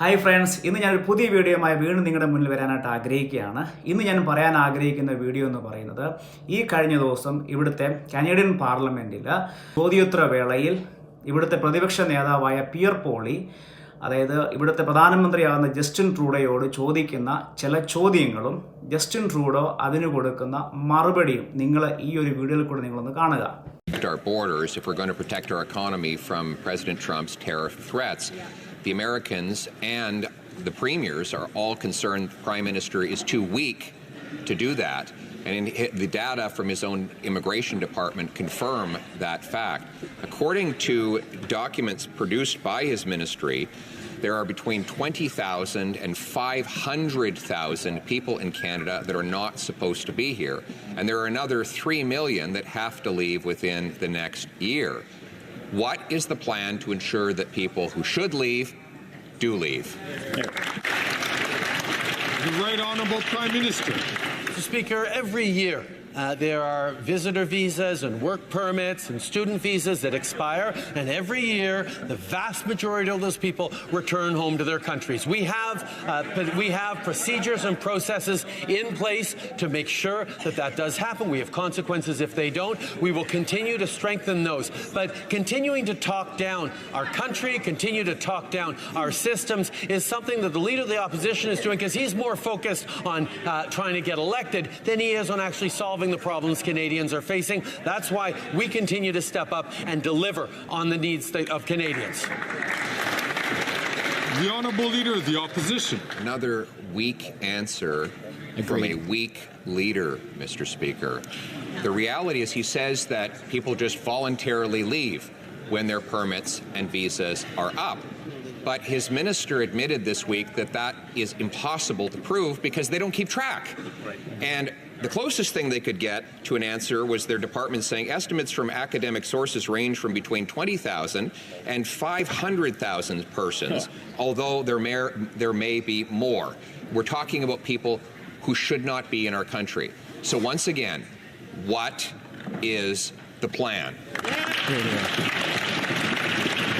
Hi friends ഇന്ന് ഞാൻ ഒരു പുതിയ വീഡിയോയുമായി വീണ്ടും നിങ്ങളുടെ മുന്നിൽ വരാനായിട്ട് ആഗ്രഹിക്കുകയാണ്. ഇന്ന് ഞാൻ പറയാൻ ആഗ്രഹിക്കുന്ന വീഡിയോ എന്ന് പറയുന്നത് ഈ കഴിഞ്ഞ ദിവസം ഇവിടുത്തെ കനേഡിയൻ പാർലമെന്റിൽ ചോദ്യോത്തര വേളയിൽ ഇവിടുത്തെ പ്രതിപക്ഷ നേതാവായ പിയർ പോളി അതായത് ഇവിടുത്തെ പ്രധാനമന്ത്രിയാകുന്ന ജസ്റ്റിൻ ട്രൂഡോയോട് ചോദിക്കുന്ന ചില ചോദ്യങ്ങളും ജസ്റ്റിൻ ട്രൂഡോ അതിന് കൊടുക്കുന്ന മറുപടിയും നിങ്ങൾ ഈ ഒരു വീഡിയോയിൽ കൂടെ നിങ്ങളൊന്ന് കാണുക. Our borders, if we're going to protect our economy from President Trump's tariff threats, the Americans and the premiers are all concerned the Prime Minister is too weak to do that. And the data from his own immigration department confirm that fact. According to documents produced by his ministry, there are between 20,000 and 500,000 people in Canada that are not supposed to be here. And there are another 3 million that have to leave within the next year. What is the plan to ensure that people who should leave do leave? The Right Honourable Prime Minister. Mr. Speaker, every year uh, there are visitor visas and work permits and student visas that expire, and every year the vast majority of those people return home to their countries. We have uh, we have procedures and processes in place to make sure that that does happen. We have consequences if they don't. We will continue to strengthen those, but continuing to talk down our country, continue to talk down our systems is something that the leader of the opposition is doing because he's more focused on uh, trying to get elected than he is on actually solving the problems Canadians are facing. That's why we continue to step up and deliver on the needs of Canadians. The Honourable Leader of the Opposition. Another weak answer from a weak leader, Mr. Speaker. The reality is, he says that people just voluntarily leave when their permits and visas are up. But his minister admitted this week that that is impossible to prove because they don't keep track. And the closest thing they could get to an answer was their department saying estimates from academic sources range from between 20,000 and 500,000 persons, although there may, there may be more. We're talking about people who should not be in our country. So, once again, what is the plan?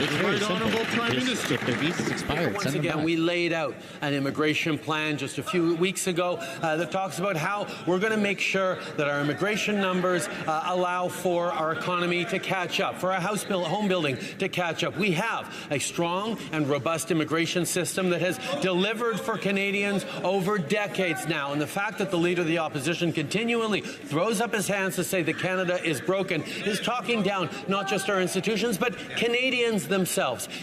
It's very Right simple. Honourable Prime Just Minister. If their visa's expired, Once send them again, back. we laid out an immigration plan just a few weeks ago uh, that talks about how we're going to make sure that our immigration numbers uh, allow for our economy to catch up, for our house build, home building to catch up. We have a strong and robust immigration system that has delivered for Canadians over decades now. And the fact that the leader of the opposition continually throws up his hands to say that Canada is broken is talking down not just our institutions, but Canadians themselves.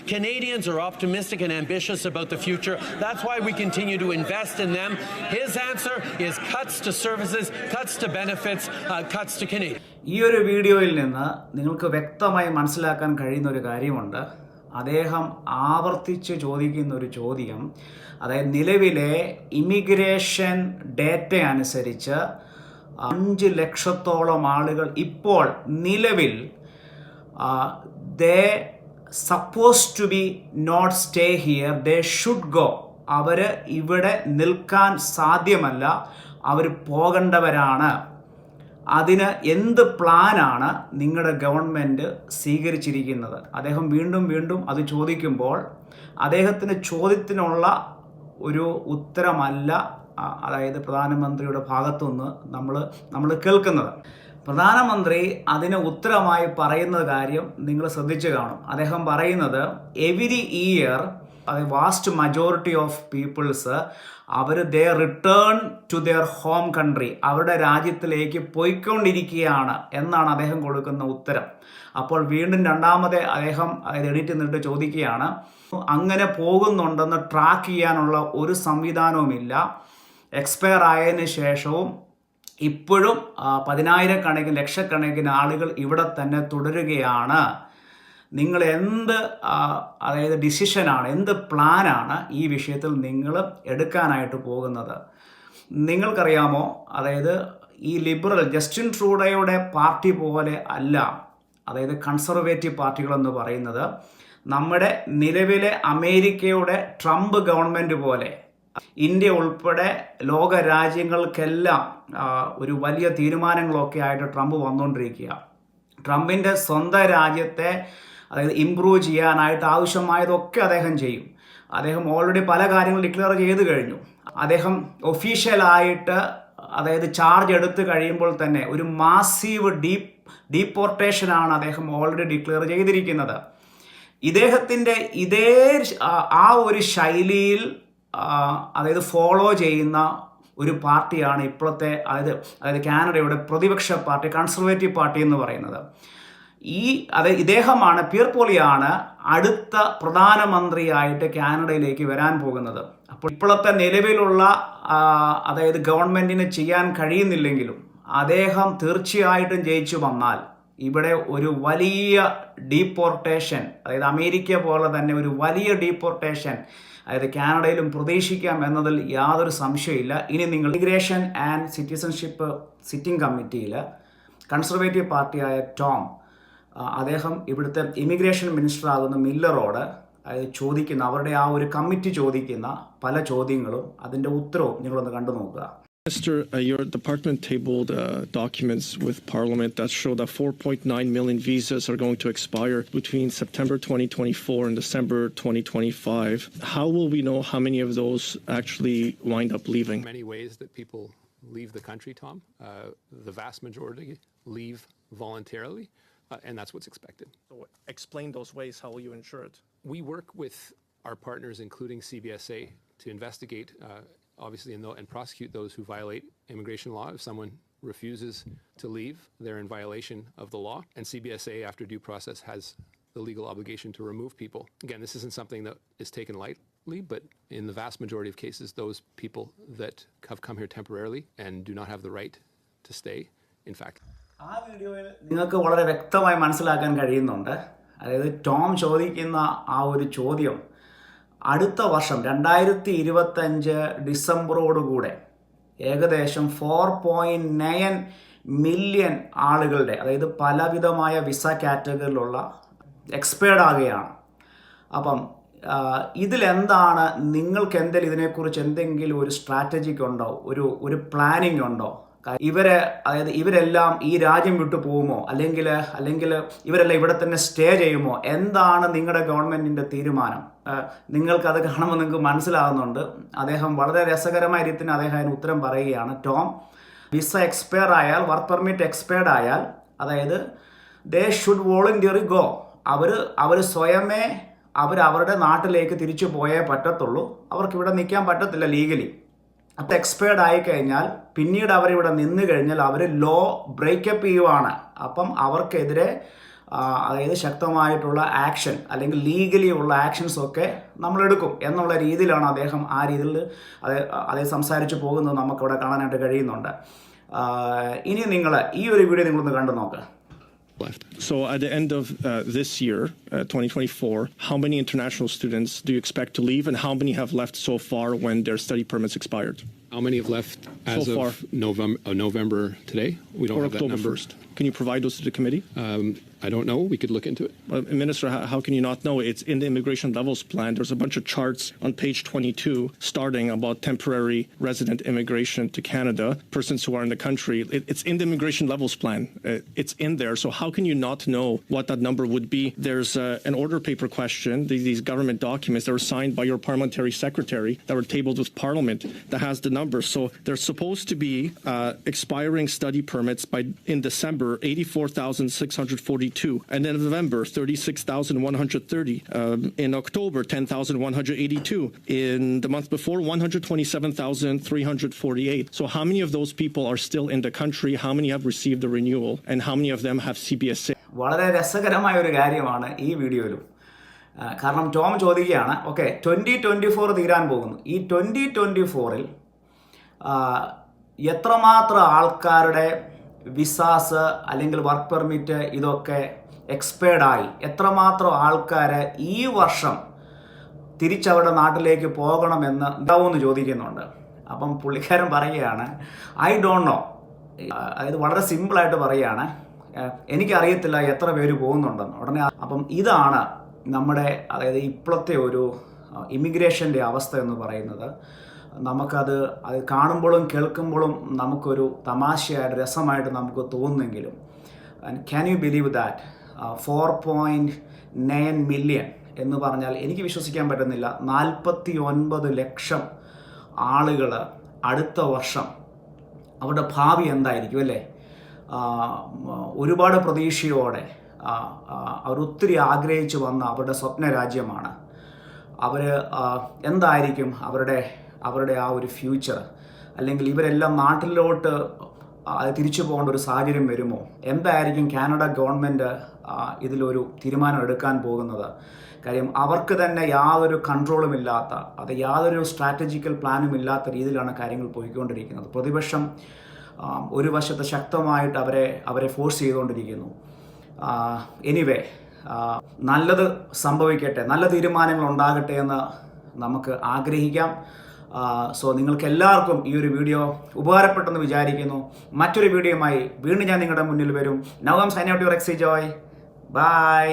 Canadians are optimistic and ambitious about the future. That's why we continue to invest in them. His answer is cuts to services, cuts to benefits, uh, cuts to Canadians. ഈ ഒരു വീഡിയോയിൽ നിന്ന് നിങ്ങൾക്ക് വ്യക്തമായി മനസ്സിലാക്കാൻ കഴിയുന്ന ഒരു കാര്യമുണ്ട് അദ്ദേഹം ആവർത്തിച്ച് ചോദിക്കുന്ന ഒരു ചോദ്യം അതായത് നിലവിലെ ഇമിഗ്രേഷൻ ഡേറ്റ അനുസരിച്ച് അഞ്ച് ലക്ഷത്തോളം ആളുകൾ ഇപ്പോൾ നിലവിൽ they suppose to be not stay here they should go അവർ ഇവിടെ നിൽക്കാൻ സാധ്യമല്ല. അവർ പോകേണ്ടവരാണ്. അതിന് എന്ത് പ്ലാനാണ് നിങ്ങളുടെ ഗവൺമെന്റ് സ്വീകരിച്ചിരിക്കുന്നത്? അദ്ദേഹം വീണ്ടും വീണ്ടും അത് ചോദിക്കുമ്പോൾ അദ്ദേഹത്തിന് ചോദ്യത്തിനുള്ള ഒരു ഉത്തരമല്ല അതായത് പ്രധാനമന്ത്രിയുടെ ഭാഗത്തുനിന്ന് നമ്മൾ നമ്മൾ കേൾക്കുന്നത്. പ്രധാനമന്ത്രി അതിന് ഉത്തരമായി പറയുന്ന കാര്യം നിങ്ങൾ ശ്രദ്ധിച്ചു കാണും. അദ്ദേഹം പറയുന്നത് every year vast majority of peoples our they return to their home country അവരുടെ രാജ്യത്തിലേക്ക് പോയിക്കൊണ്ടിരിക്കുകയാണ് എന്നാണ് അദ്ദേഹം കൊടുക്കുന്ന ഉത്തരം. അപ്പോൾ വീണ്ടും രണ്ടാമതേ അദ്ദേഹം എഡിറ്റ് നിന്നിട്ട് ചോദിക്കുകയാണ് അങ്ങനെ പോകുന്നുണ്ടെന്ന് ട്രാക്ക് ചെയ്യാനുള്ള ഒരു സംവിധാനവുമില്ല. എക്സ്പയർ ആയതിനു ശേഷവും ഇപ്പോഴും പതിനായിരക്കണക്കിന് ലക്ഷക്കണക്കിന് ആളുകൾ ഇവിടെ തന്നെ തുടരുകയാണ്. നിങ്ങൾ എന്ത് അതായത് ഡിസിഷനാണ് എന്ത് പ്ലാനാണ് ഈ വിഷയത്തിൽ നിങ്ങൾ എടുക്കാനായിട്ട് പോകുന്നത്? നിങ്ങൾക്കറിയാമോ അതായത് ഈ ലിബറൽ ജസ്റ്റിൻ ട്രൂഡയുടെ പാർട്ടി പോലെ അല്ല അതായത് കൺസർവേറ്റീവ് പാർട്ടികളെന്ന് പറയുന്നത് നമ്മുടെ നിലവിലെ അമേരിക്കയുടെ ട്രംപ് ഗവൺമെന്റ് പോലെ ഇന്ത്യ ഉൾപ്പെടെ ലോക രാജ്യങ്ങൾക്കെല്ലാം ഒരു വലിയ തീരുമാനങ്ങളൊക്കെ ആയിട്ട് ട്രംപ് വന്നുകൊണ്ടിരിക്കുക ട്രംപിന്റെ സ്വന്തം രാജ്യത്തെ അതായത് ഇമ്പ്രൂവ് ചെയ്യാനായിട്ട് ആവശ്യമായതൊക്കെ അദ്ദേഹം ചെയ്യും. അദ്ദേഹം ഓൾറെഡി പല കാര്യങ്ങൾ ഡിക്ലെയർ ചെയ്ത് കഴിഞ്ഞു. അദ്ദേഹം ഒഫീഷ്യലായിട്ട് അതായത് ചാർജ് എടുത്തു കഴിയുമ്പോൾ തന്നെ ഒരു മാസീവ് ഡീപ് ഡീപ്പോർട്ടേഷനാണ് അദ്ദേഹം ഓൾറെഡി ഡിക്ലെയർ ചെയ്തിരിക്കുന്നത്. ഇദ്ദേഹത്തിന്റെ ഇതേ ആ- ഒരു ശൈലിയിൽ അതായത് ഫോളോ ചെയ്യുന്ന ഒരു പാർട്ടിയാണ് ഇപ്പോഴത്തെ അതായത് അതായത് കാനഡയുടെ പ്രതിപക്ഷ പാർട്ടി കൺസർവേറ്റീവ് പാർട്ടി എന്ന് പറയുന്നത്. ഈ അത് ഇദ്ദേഹമാണ് പിയർ പോളിയാണ് അടുത്ത പ്രധാനമന്ത്രിയായിട്ട് കാനഡയിലേക്ക് വരാൻ പോകുന്നത്. അപ്പോൾ ഇപ്പോഴത്തെ നിലവിലുള്ള അതായത് ഗവൺമെന്റിന് ചെയ്യാൻ കഴിയുന്നില്ലെങ്കിലും അദ്ദേഹം തീർച്ചയായിട്ടും ജയിച്ചു വന്നാൽ ഇവിടെ ഒരു വലിയ ഡീപ്പോർട്ടേഷൻ അതായത് അമേരിക്ക പോലെ തന്നെ ഒരു വലിയ ഡീപ്പോർട്ടേഷൻ അതായത് കാനഡയിലും പ്രതീക്ഷിക്കാം എന്നതിൽ യാതൊരു സംശയമില്ല ഇനി നിങ്ങൾ ഇമിഗ്രേഷൻ ആൻഡ് സിറ്റിസൺഷിപ്പ് സിറ്റിംഗ് കമ്മിറ്റിയിൽ കൺസർവേറ്റീവ് പാർട്ടിയായ ടോം അദ്ദേഹം ഇവിടുത്തെ ഇമിഗ്രേഷൻ മിനിസ്റ്റർ ആകുന്ന മില്ലറോട് ചോദിക്കുന്ന അവരുടെ ആ ഒരു കമ്മിറ്റി ചോദിക്കുന്ന പല ചോദ്യങ്ങളും അതിന്റെ ഉത്തരവും നിങ്ങളൊന്ന് കണ്ടു നോക്കുക Minister, uh, your department tabled uh, documents with Parliament that show that 4.9 million visas are going to expire between September 2024 and December 2025. How will we know how many of those actually wind up leaving? many ways that people leave the country, Tom. Uh, the vast majority leave voluntarily, uh, and that's what's expected. So explain those ways. How will you ensure it? We work with our partners, including CBSA, to investigate, uh, obviously, and, tho- and prosecute those who violate immigration law. If someone refuses to leave, they're in violation of the law, and CBSA, after due process, has the legal obligation to remove people. Again, this isn't something that is taken lightly, but in the vast majority of cases, those people that have come here temporarily and do not have the right to stay, in fact, ആ വീഡിയോയിൽ നിങ്ങൾക്ക് വളരെ വ്യക്തമായി മനസ്സിലാക്കാൻ കഴിയുന്നുണ്ട് അതായത് Tom ചോദിക്കുന്ന ആ ഒരു ചോദ്യം അടുത്ത വർഷം രണ്ടായിരത്തി ഇരുപത്തഞ്ച് ഡിസംബറോടുകൂടെ ഏകദേശം ഫോർ പോയിന്റ് നയൻ മില്യൺ ആളുകളുടെ അതായത് പലവിധമായ വിസ കാറ്റഗറിയിലുള്ള എക്സ്പേർഡ് ആകുകയാണ്. അപ്പം ഇതിലെന്താണ് നിങ്ങൾക്ക് എന്തെങ്കിലും ഇതിനെക്കുറിച്ച് എന്തെങ്കിലും ഒരു സ്ട്രാറ്റജിക്ക് ഉണ്ടോ ഒരു ഒരു പ്ലാനിംഗ് ഉണ്ടോ? ഇവരെ അതായത് ഇവരെല്ലാം ഈ രാജ്യം വിട്ടു പോകുമോ? അല്ലെങ്കിൽ അല്ലെങ്കിൽ ഇവരെല്ലാം ഇവിടെ തന്നെ സ്റ്റേ ചെയ്യുമോ? എന്താണ് നിങ്ങളുടെ ഗവൺമെന്റിന്റെ തീരുമാനം? നിങ്ങൾക്ക് നിങ്ങൾക്കത് കാണുമ്പോൾ നിങ്ങൾക്ക് മനസ്സിലാകുന്നുണ്ട്. അദ്ദേഹം വളരെ രസകരമായ രീതിയിൽ അദ്ദേഹം അതിന് ഉത്തരം പറയുകയാണ്. ടോം വിസ എക്സ്പയർ ആയാൽ വർക്ക് പെർമിറ്റ് എക്സ്പയർഡ് ആയാൽ അതായത് ദേ ഷുഡ് വോളണ്ടിയറി ഗോ അവർ അവർ സ്വയമേ അവർ അവരുടെ നാട്ടിലേക്ക് തിരിച്ചു പോയേ പറ്റത്തുള്ളൂ. അവർക്ക് ഇവിടെ നിൽക്കാൻ പറ്റത്തില്ല ലീഗലി അത് എക്സ്പയർഡ് ആയി കഴിഞ്ഞാൽ പിന്നീട് അവർ ഇവിടെ നിന്ന് കഴിഞ്ഞാൽ അവർ ലോ ബ്രേക്കപ്പ് ചെയ്യുവാണ്. അപ്പം അവർക്കെതിരെ അതായത് ശക്തമായിട്ടുള്ള ആക്ഷൻ അല്ലെങ്കിൽ ലീഗലി ഉള്ള ആക്ഷൻസ് ഒക്കെ നമ്മൾ എടുക്കും എന്നുള്ള രീതിയിലാണ് അദ്ദേഹം ആ രീതിയിൽ അത് അതേ സംസാരിച്ചു പോകുന്നത് നമുക്കിവിടെ കാണാനായിട്ട് കഴിയുന്നുണ്ട്. ഇനി നിങ്ങൾ ഈ ഒരു വീഡിയോ നിങ്ങളൊന്ന് കണ്ടു നോക്കുക left. So at the end of uh, this year, uh, 2024, how many international students do you expect to leave, and how many have left so far when their study permits expired? How many have left as So far. of November, uh, November today? We don't Or have that number. 1st? Can you provide those to the committee? Um, I don't know. We could look into it. Uh, Minister, how, how can you not know? It's in the immigration levels plan. There's a bunch of charts on page 22 starting about temporary resident immigration to Canada, persons who are in the country. It, it's in the immigration levels plan. Uh, it's in there. So how can you not know what that number would be? There's uh, an order paper question, these, these government documents that were signed by your parliamentary secretary that were tabled with Parliament that has the number. So there's supposed to be uh, expiring study permits by in December 84,642, and then in November 36,130, um, in October 10,182, in the month before 127,348. So how many of those people are still in the country? How many have received the renewal, and how many of them have CBSA? വളരെ രസകരമായ ഒരു കാര്യമാണ് ഈ വീഡിയോയിലും കാരണം Tom ചോദിക്കുകയാണ് okay twenty twenty four തീരാൻ പോകുന്നു ഈ ട്വന്റി ട്വന്റി ഫോറിൽ എത്രമാത്രം ആൾക്കാരുടെ വിസാസ് അല്ലെങ്കിൽ വർക്ക് പെർമിറ്റ് ഇതൊക്കെ എക്സ്പയർഡ് ആയി എത്രമാത്രം ആൾക്കാർ ഈ വർഷം തിരിച്ചവരുടെ നാട്ടിലേക്ക് പോകണമെന്ന് ഉണ്ടാവുമെന്ന് ചോദിക്കുന്നുണ്ട്. അപ്പം പുള്ളിക്കാരൻ പറയുകയാണ് ഐ ഡോണ്ട് നോ അതായത് വളരെ സിമ്പിളായിട്ട് പറയുകയാണ് എനിക്കറിയത്തില്ല എത്ര പേര് പോകുന്നുണ്ടെന്ന്. ഉടനെ അപ്പം ഇതാണ് നമ്മുടെ അതായത് ഇപ്പോഴത്തെ ഒരു ഇമിഗ്രേഷന്റെ അവസ്ഥ എന്ന് പറയുന്നത്. നമുക്കത് അത് കാണുമ്പോഴും കേൾക്കുമ്പോഴും നമുക്കൊരു തമാശയായിട്ട് രസമായിട്ട് നമുക്ക് തോന്നുന്നെങ്കിലും can you believe that four point nine million എന്ന് പറഞ്ഞാൽ എനിക്ക് വിശ്വസിക്കാൻ പറ്റുന്നില്ല. നാൽപ്പത്തി ഒൻപത് ലക്ഷം ആളുകൾ അടുത്ത വർഷം അവരുടെ ഭാവി എന്തായിരിക്കും അല്ലേ? ഒരുപാട് പ്രതീക്ഷയോടെ അവരൊത്തിരി ആഗ്രഹിച്ചു വന്ന അവരുടെ സ്വപ്ന രാജ്യമാണ് അവർ എന്തായിരിക്കും അവരുടെ അവരുടെ ആ ഒരു ഫ്യൂച്ചർ അല്ലെങ്കിൽ ഇവരെല്ലാം നാട്ടിലോട്ട് തിരിച്ചു പോകേണ്ട ഒരു സാഹചര്യം വരുമോ? എന്തായിരിക്കും കാനഡ ഗവൺമെന്റ് ഇതിലൊരു തീരുമാനം എടുക്കാൻ പോകുന്നത്? കാര്യം അവർക്ക് തന്നെ യാതൊരു കൺട്രോളും ഇല്ലാത്ത അത് യാതൊരു സ്ട്രാറ്റജിക്കൽ പ്ലാനും ഇല്ലാത്ത രീതിയിലാണ് കാര്യങ്ങൾ പോയിക്കൊണ്ടിരിക്കുന്നത്. പ്രതിപക്ഷം ഒരു വശത്ത് ശക്തമായിട്ട് അവരെ അവരെ ഫോഴ്സ് ചെയ്തുകൊണ്ടിരിക്കുന്നു. എനിവേ നല്ലത് സംഭവിക്കട്ടെ നല്ല തീരുമാനങ്ങൾ ഉണ്ടാകട്ടെ എന്ന് നമുക്ക് ആഗ്രഹിക്കാം. സോ നിങ്ങൾക്ക് എല്ലാവർക്കും ഈ ഒരു വീഡിയോ ഉപകാരപ്പെട്ടെന്ന് വിചാരിക്കുന്നു. മറ്റൊരു വീഡിയോയുമായി വീണ്ടും ഞാൻ നിങ്ങളുടെ മുന്നിൽ വരും. നവം സൈൻ ഔട്ട് യുവർ എക്സി ജോയ് ബൈ